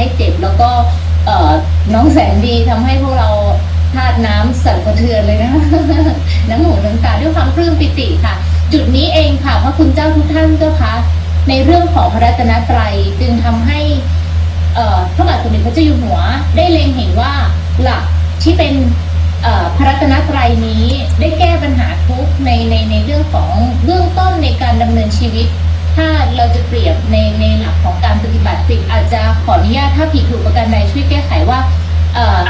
ให้เจ็บ แล้วก็เออน้องแสนดีทำให้พวกเราธาตุน้ำสั่นสะเทือนเลยนะน้ำหูน้ำตาด้วยความปลื้มปิติค่ะ จุดนี้เองค่ะพระคุณเจ้าทุกท่านเจ้าคะในเรื่องของพระรัตนตรัยจึงทำให้เออพระบาทสมเด็จพระเจ้าอยู่หัว ได้เล็งเห็นว่าหลักที่เป็นพระรัตนตรัยนี้ได้แก้ปัญหาทุกในในในเรื่องของเบื้องต้นในการดำเนินชีวิต ถ้าเราจะเปรียบในในหลักของ อาจจะขออนุญาตถ้าผิดถูกประการใดช่วยแก้ไขว่าเอ่อ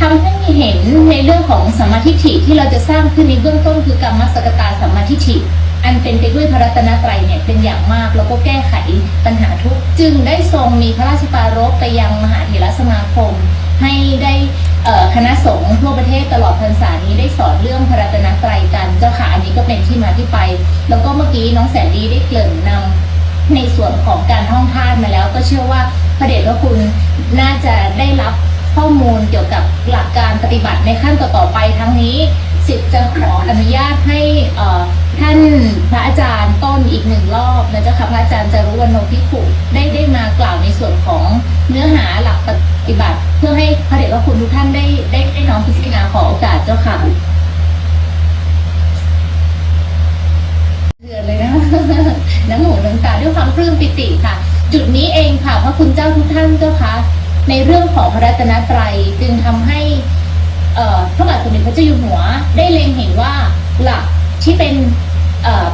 ทำให้เห็นในเรื่องของสัมมาทิฏฐิที่เราจะสร้างขึ้นในเบื้องต้นคือกรรมสกตาสัมมาทิฏฐิอันเป็นไปด้วยพระรัตนตรัยเนี่ยเป็นอย่างมากแล้วก็แก้ไขปัญหาทุกจึงได้ทรงมีพระราชปรารภไปยังมหาเถรสมาคม ให้ได้เอ่อคณะสงฆ์ทั่วประเทศตลอดพรรษานี้ได้สอนเรื่องพระรัตนตรัยกันเจ้าค่ะอันนี้ก็เป็นที่มาที่ไป แล้วก็เมื่อกี้น้องแสนดีได้เกริ่นนำในส่วนของการท่องทานมาแล้วก็เชื่อว่า พระเดชพระคุณน่าจะได้รับข้อมูลเกี่ยวกับหลักการปฏิบัติในขั้นต่อๆไปทั้งนี้สิทธิ์จะขออนุญาตให้ท่านพระอาจารย์ต้นอีกหนึ่งรอบนะเจ้าค่ะพระอาจารย์จารุวรรณโนพิขุได้ได้มากล่าวในส่วนของเนื้อหาหลักปฏิบัติ เพื่อให้พระเดชพระคุณทุกท่านได้ได้ได้น้อมพิจารณาขอโอกาสเจ้าค่ะเดือนเลยนะ น้ำหูน้ำตาด้วยความปลื้มปิติค่ะ จุดนี้เอง คุณเจ้าทุกท่านเจ้าคะในเรื่องของพระรัตนตรัยจึงทำให้พระบาทสมเด็จพระเจ้าอยู่หัว ได้เล็งเห็นว่าหลักที่เป็น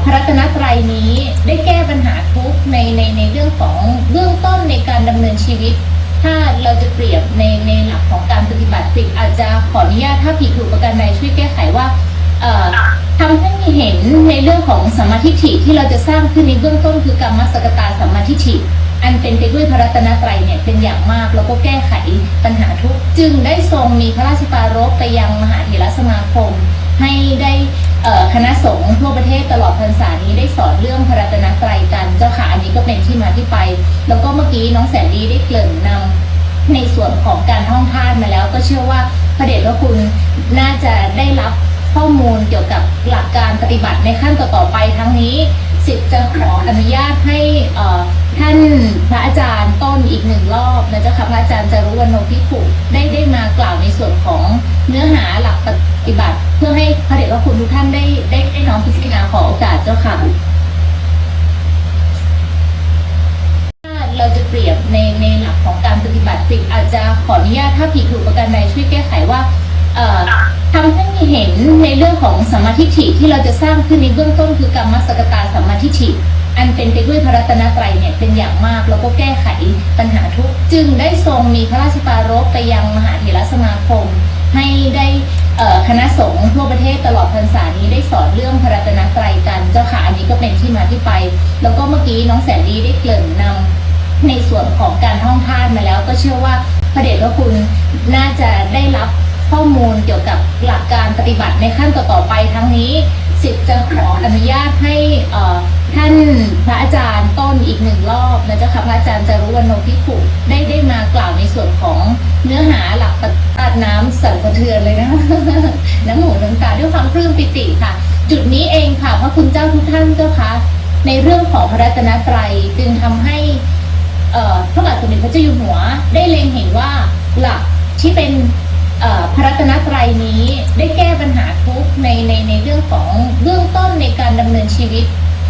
พระรัตนตรัยนี้ได้แก้ปัญหาทุกในในในเรื่องของเบื้องต้นในการดำเนินชีวิต ถ้าเราจะเปรียบในในหลักของการปฏิบัติสิ่งอาจจะขออนุญาตถ้าผิดถูกประการใดช่วยแก้ไขว่าเอ่อทำให้เห็นในเรื่องของสัมมาทิฏฐิที่เราจะสร้างขึ้นในเบื้องต้นคือกรรมสกตาสัมมาทิฏฐิ อันเป็นไปด้วยพระรัตนตรัยเนี่ยเป็นอย่างมากแล้วก็แก้ไขปัญหาทุก จึงได้ทรงมีพระราชปรารภไปยังมหาเถรสมาคม ให้ได้คณะสงฆ์ทั่วประเทศตลอดพรรษานี้ได้สอนเรื่องพระรัตนตรัยกันเจ้าค่ะอันนี้ก็เป็นที่มาที่ไป แล้วก็เมื่อกี้น้องแสนดีได้เกริ่นนำในส่วนของการท่องทานมาแล้วก็เชื่อว่าพระเดชพระคุณน่าจะได้รับข้อมูลเกี่ยวกับหลักการปฏิบัติในขั้นต่อๆไปทั้งนี้ สิทธิ์จะขออนุญาตให้ท่านพระอาจารย์ต้นอีกหนึ่งรอบนะเจ้าค่ะพระอาจารย์จารุวรรณโนพิขุได้ได้มากล่าวในส่วนของเนื้อหาหลักปฏิบัติ เพื่อให้พระเดชพระคุณทุกท่านได้ได้ได้น้อมพิจารณาขอโอกาสเจ้าค่ะถ้าเราจะเปรียบในในหลักของการปฏิบัติสิอาจจะขออนุญาตถ้าผิดถูกประการใดช่วยแก้ไขว่า เอ่อทำให้เห็นในเรื่องของสัมมาทิฏฐิที่เราจะสร้างขึ้นในเบื้องต้นคือกรรมสกตาสัมมาทิฏฐิอันเป็นไปด้วยพระรัตนตรัยเนี่ยเป็นอย่างมากแล้วก็แก้ไขปัญหาทุกจึงได้ทรงมีพระราชปรารภไปยังมหาเถรสมาคม ให้ได้คณะสงฆ์ทั่วประเทศตลอดพรรษานี้ได้สอนเรื่องพระรัตนตรัยกันเจ้าค่ะอันนี้ก็เป็นที่มาที่ไป แล้วก็เมื่อกี้น้องแสนดีได้เกริ่นนำในส่วนของการท่องทานมาแล้วก็เชื่อว่าพระเดชพระคุณน่าจะได้รับ ข้อมูลเกี่ยวกับหลักการปฏิบัติในขั้นต่อๆไปทั้งนี้สิทธิ์จะขออนุญาตให้ท่านพระอาจารย์ต้นอีกหนึ่งรอบนะเจ้าค่ะพระอาจารย์จารุวรรณโนพิขุได้ได้มากล่าวในส่วนของเนื้อหาหลักปฏิบัติน้ำสั่นสะเทือนเลยนะน้ำหูน้ำตาด้วยความปลื้มปิติค่ะ จุดนี้เองค่ะพระคุณเจ้าทุกท่านเจ้าคะในเรื่องของพระรัตนตรัยจึงทำให้พระบาทสมเด็จพระเจ้าอยู่หัวได้เล็งเห็นว่าหลักที่เป็น พระรัตนตรัยนี้ได้แก้ปัญหาทุกในในในเรื่องของเบื้องต้นในการดำเนินชีวิต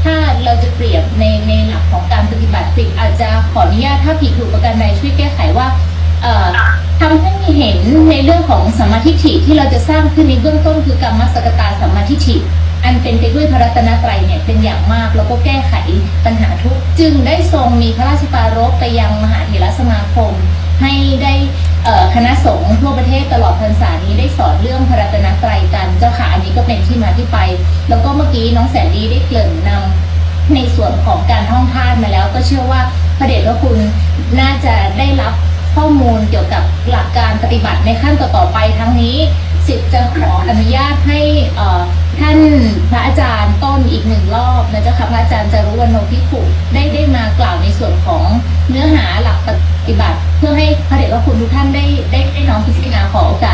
ถ้าเราจะเปรียบในในหลักของการปฏิบัติสิอาจจะขออนุญาตถ้าผิดถูกประการใดช่วยแก้ไขว่าเอ่อทำให้เห็นในเรื่องของสัมมาทิฏฐิที่เราจะสร้างขึ้นในเบื้องต้น คือกรรมสกตาสัมมาทิฏฐิอันเป็นไปด้วยพระรัตนตรัยเนี่ยเป็นอย่างมากแล้วก็แก้ไขปัญหาทุกจึงได้ทรงมีพระราชปารภไปยังมหาเถรสมาคม ให้ได้ คณะสงฆ์ทั่วประเทศตลอดพรรษานี้ได้สอนเรื่องพระรัตนตรัยกันเจ้าค่ะอันนี้ก็เป็นที่มาที่ไป แล้วก็เมื่อกี้น้องแสนดีได้เกริ่นนำในส่วนของการท่องทานมาแล้วก็เชื่อว่าพระเดชพระคุณน่าจะได้รับข้อมูลเกี่ยวกับหลักการปฏิบัติในขั้นต่อๆไปทั้งนี้สิทธิ์จะขออนุญาตให้ท่านพระอาจารย์ต้นอีกหนึ่งรอบนะเจ้าค่ะพระอาจารย์จารุวรรณโนพิขุได้ได้มากล่าวในส่วนของเนื้อหา ทุกท่านได้ได้ได้น้องพิจารณาขอโอกาส